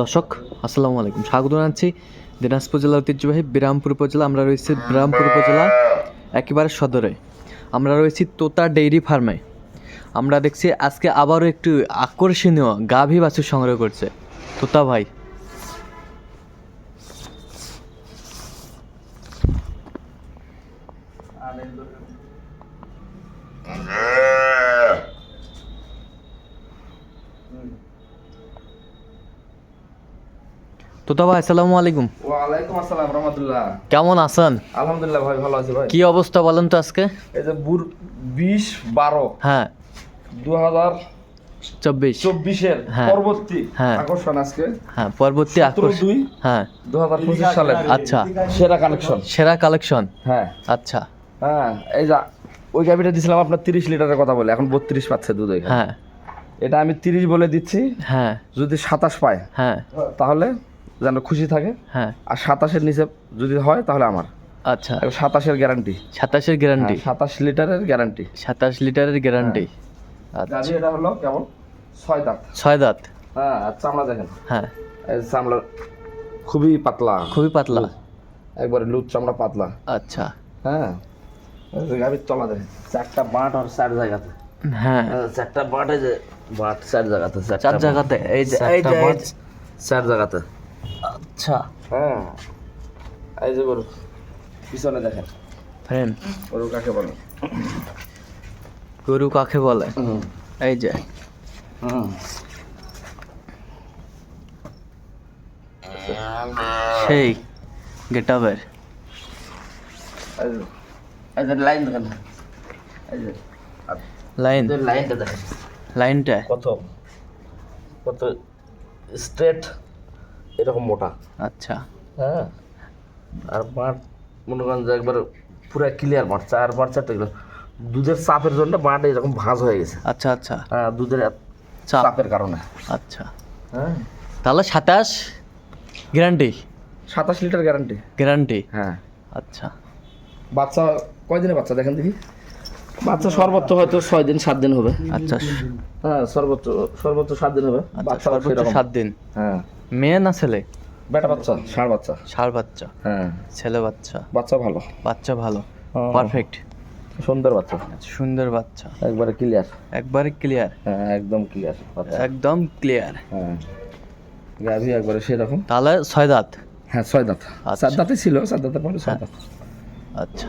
দর্শক, আসসালামু আলাইকুম। স্বাগত জানাচ্ছি দিনাজপুর জেলা ঐতিহ্যবাহী বিরামপুর উপজেলা। আমরা রয়েছি বিরামপুর উপজেলা, একেবারে সদরে। আমরা রয়েছি তোতা ডেইরি ফার্মে। আমরা দেখছি আজকে আবারও একটু আকর্ষণীয় গাভী বাছুর সংগ্রহ করছে। তোতা ভাই তোতা ভাই আসসালামু আলাইকুম। ওয়ালাইকুম আসসালাম রহমতুল্লাহ। কেমন আছেন? আলহামদুলিল্লাহ ভাই ভালো আছি ভাই। কি অবস্থা বলেন তো আজকে? এই যে বুর বিশ বারো। হ্যাঁ। দু হাজার চব্বিশ। চব্বিশের হ্যাঁ। পরবর্তী হ্যাঁ। আকর্ষণ আজকে। হ্যাঁ পরবর্তী আকর্ষণ দুই হ্যাঁ। দু হাজার পঁচিশ সালের আচ্ছা। সেরা কালেকশন সেরা কালেকশন হ্যাঁ। আচ্ছা। হ্যাঁ এই যা ওই গাভিটা দিছিলাম আপনার তিরিশ লিটারের কথা বলে এখন বত্রিশ পাচ্ছে দুধ হ্যাঁ। এটা আমি তিরিশ বলে দিচ্ছি। হ্যাঁ। যদি সাতাশ পায় হ্যাঁ। তাহলে যেন খুশি থাকে হ্যাঁ। আর সাতাশের নিচে যদি হয় তাহলে আমার। আচ্ছা। সাতাশের গ্যারান্টি সাতাশের গ্যারান্টি সাতাশ লিটারের গ্যারান্টি সাতাশ লিটারের গ্যারান্টি আচ্ছা। এটা হলো কেমন? ছয় দাঁত। ছয় দাঁত? হ্যাঁ চামড়া দেখেন। হ্যাঁ। এই চামড়া খুবই পাতলা। খুবই পাতলা। একবারে লুজ চামড়া পাতলা। আচ্ছা। হ্যাঁ। গাভীর তলা দেখেন চারটা বাট আর চার জায়গাতে। হ্যাঁ। হ্যাঁ, চারটা বাট এই যে বাট চার জায়গাতে চার জায়গাতে এই যে এই যে- চার জায়গাতে। আচ্ছা। হ্যাঁ। এই যে গরু পিছনে দেখেন। ফ্রেন্ড গরু কাকে বলে? গরু কাকে বলে? এই যে। সেই গেটাবের এই যে লাইন দেখেন। লাইন। লাইনটা দেখেন। লাইনটা। কত? কত স্ট্রেট এরকম মোটা। আচ্ছা। হ্যাঁ। আর মাঠ মনে করেন যে একবার পুরো ক্লিয়ার মাঠ চার মাঠ চারটে গেল দুধের চাপের জন্য মাঠ এরকম ভাঁজ হয়ে গেছে। আচ্ছা আচ্ছা। হ্যাঁ দুধের চাপের কারণে। আচ্ছা। হ্যাঁ। তাহলে সাতাশ? গ্যারান্টি? সাতাশ লিটার গ্যারান্টি। গ্যারান্টি? হ্যাঁ। আচ্ছা। বাচ্চা কয়দিনে বাচ্চা দেখেন দেখি? বাচ্চা সর্বোচ্চ হয়তো ছয় দিন সাত দিন হবে। আচ্ছা। হ্যাঁ সর্বোচ্চ সর্বোচ্চ সাত দিন হবে। আচ্ছা বাচ্চা সর্বোচ্চ সাত দিন। হ্যাঁ। মেয়ে না ছেলে? বেটা বাচ্চা ষাঁড় বাচ্চা। ষাড় বাচ্চা। হ্যাঁ। ছেলে বাচ্চা। বাচ্চা ভালো। বাচ্চা ভালো। পারফেক্ট। সুন্দর বাচ্চা। সুন্দর বাচ্চা। একবারে ক্লিয়ার একবারে ক্লিয়ার হ্যাঁ একদম ক্লিয়ার একদম ক্লিয়ার হ্যাঁ। গাভি একবারে সেরকম। তাহলে ছয় দাঁত। হ্যাঁ ছয় দাঁত। আচ্ছা। চার দাঁতে ছিল চার দাঁতের পরে ছয় দাঁত। আচ্ছা।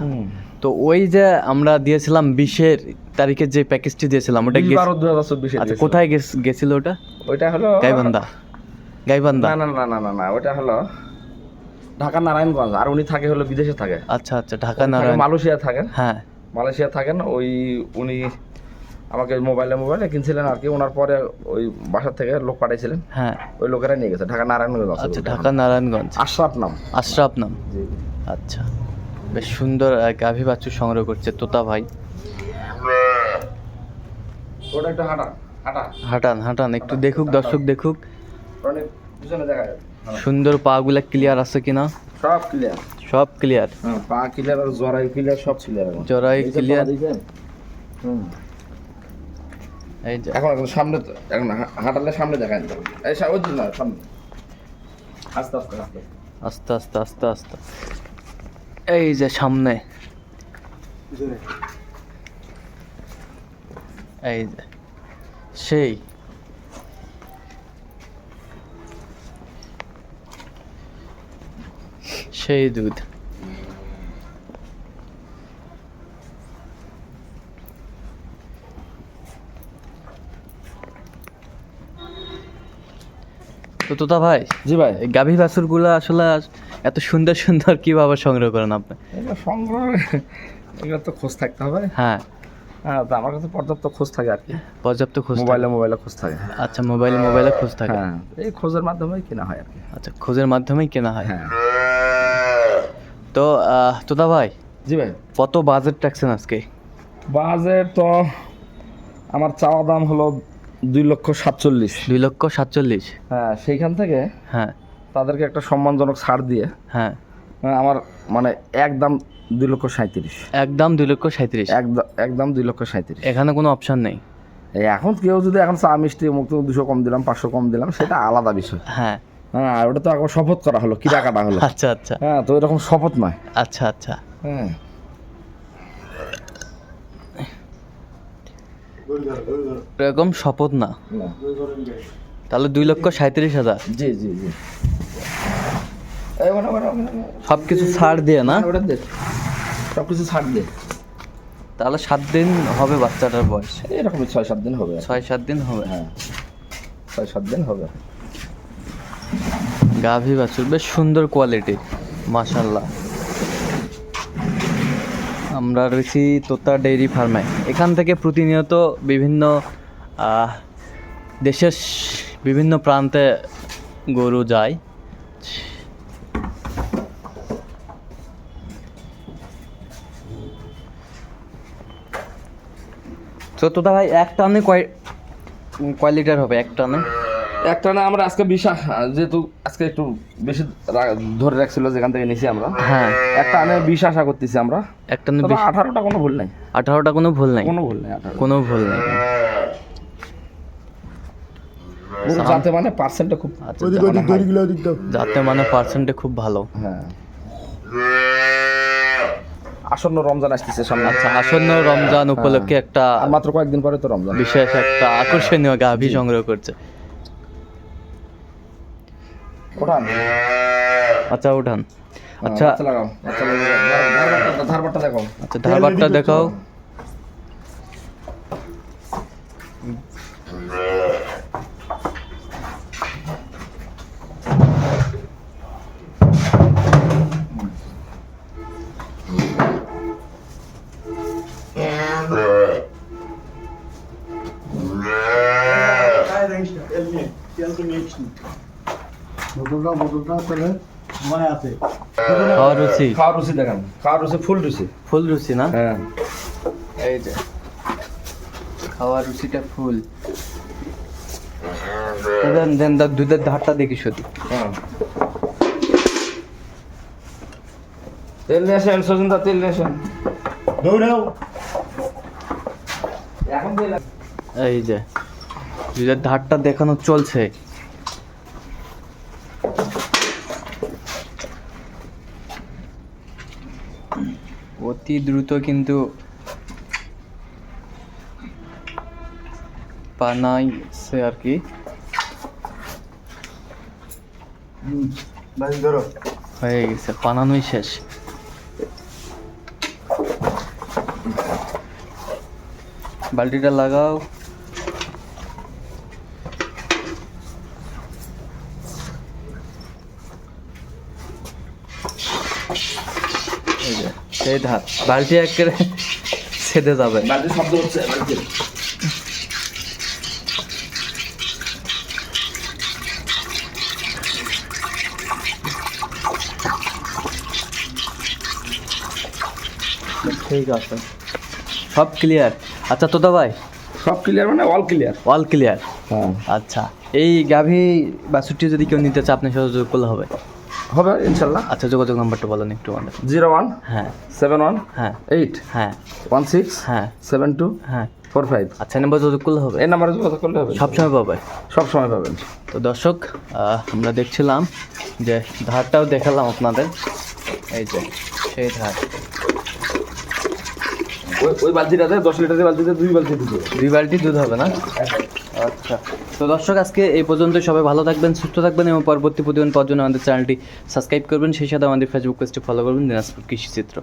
তো ওই যে আমরা দিয়েছিলাম বিশের তারিখে যে প্যাকেজটি দিয়েছিলাম ওটা আচ্ছা কোথায় গেছ- গেছিল ওটা? ওইটা হলো গাইবান্ধা। গাইবান্ধা? না না না না না ওইটা হলো ঢাকা নারায়ণগঞ্জ আর উনি থাকে হলো বিদেশে থাকে। আচ্ছা আচ্ছা ঢাকা নারায়ণ মালয়েশিয়া থাকেন। হ্যাঁ। মালয়েশিয়া থাকেন ওই উনি আমাকে মোবাইলে মোবাইলে কিনছিলেন আর কি ওনার পরে ওই বাসা থেকে লোক পাঠাইছিলেন। হ্যাঁ। ওই লোকেরা নিয়ে গেছে ঢাকা নারায়ণগঞ্জ আচ্ছা ওটা। ঢাকা নারায়ণগঞ্জ। আশরাফ নাম। আশরাফ নাম। আচ্ছা বেশ সুন্দর গাভী বাছুর সংগ্রহ করছে তোতা ভাই। ওটা একটা হাঁটা হাঁটা হাঁটান হাঁটান একটু দেখুক দর্শক দেখুক। অনেক পিছনে দেখা যায় সুন্দর পাগুলা ক্লিয়ার আছে কিনা? সব ক্লিয়ার সব ক্লিয়ার হ্যাঁ পা ক্লিয়ার আর জরাই ক্লিয়ার সব ক্লিয়ার জরাই ক্লিয়ার হুম। এই যে। এখন এখন সামনে তো- এখন হাঁটালে সামনে দেখায় না। এই সা- ওই না সামনে। আস্তে আস্তে আস্তে। আস্তে আস্তে আস্তে আস্তে। এই যে সামনে। এই যে। সেই। সেই দুধ। তো তোতা ভাই জি ভাই। গাভী বাছুরগুলো আসলে এত সুন্দর সুন্দর কীভাবে সংগ্রহ করেন আপনি? সংগ্রহ এগুলো তো খোঁজ থাকতে হবে। হ্যাঁ। হ্যাঁ তো আমার কাছে পর্যাপ্ত খোঁজ থাকে আর কি। পর্যাপ্ত খোঁজ। মোবাইলে মোবাইলে খোঁজ থাকে। আচ্ছা মোবাইলে মোবাইলে খোঁজ থাকে। হ্যাঁ এই খোঁজের মাধ্যমে কেনা হয় আর কি। আচ্ছা খোঁজের মাধ্যমেই কেনা হয়। হ্যাঁ। তো তোতা ভাই জি ভাই। কত বাজেট রাখছেন আজকে? বাজেট তো আমার চাওয়া দাম হলো দুই লক্ষ সাতচল্লিশ। দুই লক্ষ সাতচল্লিশ। হ্যাঁ সেইখান থেকে হ্যাঁ। তাদেরকে একটা সম্মানজনক ছাড় দিয়ে হ্যাঁ। আহ, আমার মানে একদম দুই লক্ষ সাঁত্রিশ একদম দুই লক্ষ সাঁত্রিশ একদম একদম দুই লক্ষ সাঁত্রিশ এখানে কোনো অপশন নেই। এখন কেউ যদি এখন চা মিষ্টি মুক্ত দুশো কম দিলাম পাঁচশো কম দিলাম সেটা আলাদা বিষয়। হ্যাঁ। হ্যাঁ ওটা তো একবার শপথ করা হলো কিরা কাটা হলো। আচ্ছা আচ্ছা। হ্যাঁ তো এরকম শপথ নয়। আচ্ছা আচ্ছা। হ্যাঁ। এরকম শপথ না। তাহলে দুই লক্ষ সাঁত্রিশ হাজার। জি জি জি। সব কিছু ছাড় দিয়ে না? ওটা দে। সব কিছু ছাড় দে। তাহলে সাত দিন হবে বাচ্চাটার বয়স? এরকম ছয় সাত দিন হবে। ছয় সাত দিন হবে? হ্যাঁ। ছয় সাত দিন হবে। গাভী বাছুর, বেশ সুন্দর কোয়ালিটি মাশাল্লাহ আমরা রয়েছি তোতা ডেইরি ফার্মে। এখান থেকে প্রতিনিয়ত বিভিন্ন দেশের বিভিন্ন প্রান্তে গরু যায়। তো তোতা ভাই, এক টানে কয় কয় লিটার হবে? এক টানে? একটা না আমরা আজকে বিশ্বাস যেহেতু আজকে একটু বেশি ধরে রাখছিল যেখান থেকে নিছি আমরা। হ্যাঁ। একটা আনে বিশ আশা করতেছি আমরা। একটা তবে আঠারোটা কোনো ভুল নাই। আঠারোটা কোনো ভুল নাই। কোনো ভুল নাই কোনো ভুল নেই। যাতে মানে পার্সেন্টটা খুব যাতে মানে পার্সেন্টে খুব ভালো। হ্যাঁ। আসন্ন রমজান আসতেছে সামনে। আচ্ছা আসন্ন রমজান উপলক্ষে একটা মাত্র কয়েকদিন পরে তো রমজান। বিশেষ একটা আকর্ষণীয় গাভী সংগ্রহ করছে। ওঠান আচ্ছা উঠান। আচ্ছা। আচ্ছা লাগাও। আচ্ছা ধার- ধারবাটটা- ধারবাটটা দেখো আচ্ছা ধারবারটা দেখাও খাওয়ার রুচি। খাওয়ার রুচি দেখান। খাওয়ার রুচি ফুল রুচি। ফুল রুচি না? হ্যাঁ। এই যে খাওয়ার রুচিটা ফুল। দেন দেন দা- দুধের ধারটা দেখি শুধু। হ্যাঁ। তেল নিয়ে আসেন সজিন্দা তেল নিয়ে আসেন। এখন এই যে দুধের ধারটা দেখানো চলছে। অতি দ্রুত কিন্তু বানাইছে আর কি। হয়ে গেছে বানানোই শেষ। বালতিটা লাগাও। এই যে, সেই ধার বালতি একেবারে ছেদে যাবে। বাড়িতে শব্দ হচ্ছে ঠিক আছে। সব ক্লিয়ার আচ্ছা তোদা ভাই। সব ক্লিয়ার মানে অল ক্লিয়ার অল ক্লিয়ার হ্যাঁ। আচ্ছা এই গাভী বাছুরটি যদি কেউ নিতে চায় আপনি সহযোগ করলে হবে। হবে ইনশাল্লাহ আচ্ছা যোগাযোগ নাম্বারটা বলেন একটু আমাদের। জিরো ওয়ান হ্যাঁ। সেভেন ওয়ান হ্যাঁ। এইট হ্যাঁ। ওয়ান সিক্স হ্যাঁ। সেভেন টু হ্যাঁ। Four five. আচ্ছা নাম্বার যোগাযোগ করলে হবে? এই নাম্বারে যোগাযোগ করলে হবে। সবসময় পাবে? সব সময় পাবেন তো দর্শক আমরা দেখছিলাম যে ধারটাও দেখালাম আপনাদের। এই যে সেই ধার। ওই বালতিটাতে দশ লিটারের বালতিতে দুই বালতি দিতে দুই বালতি দুধ হবে না? আচ্ছা। তো দর্শক, আজকে এই পর্যন্ত সবাই ভালো থাকবেন, সুস্থ থাকবেন এবং পরবর্তী প্রতিদিন পর্যন্ত আমাদের চ্যানেলটি সাবস্ক্রাইব করবেন। সেই সাথে আমাদের ফেসবুক পেজটি ফলো করবেন, দিনাজপুর কৃষি চিত্র।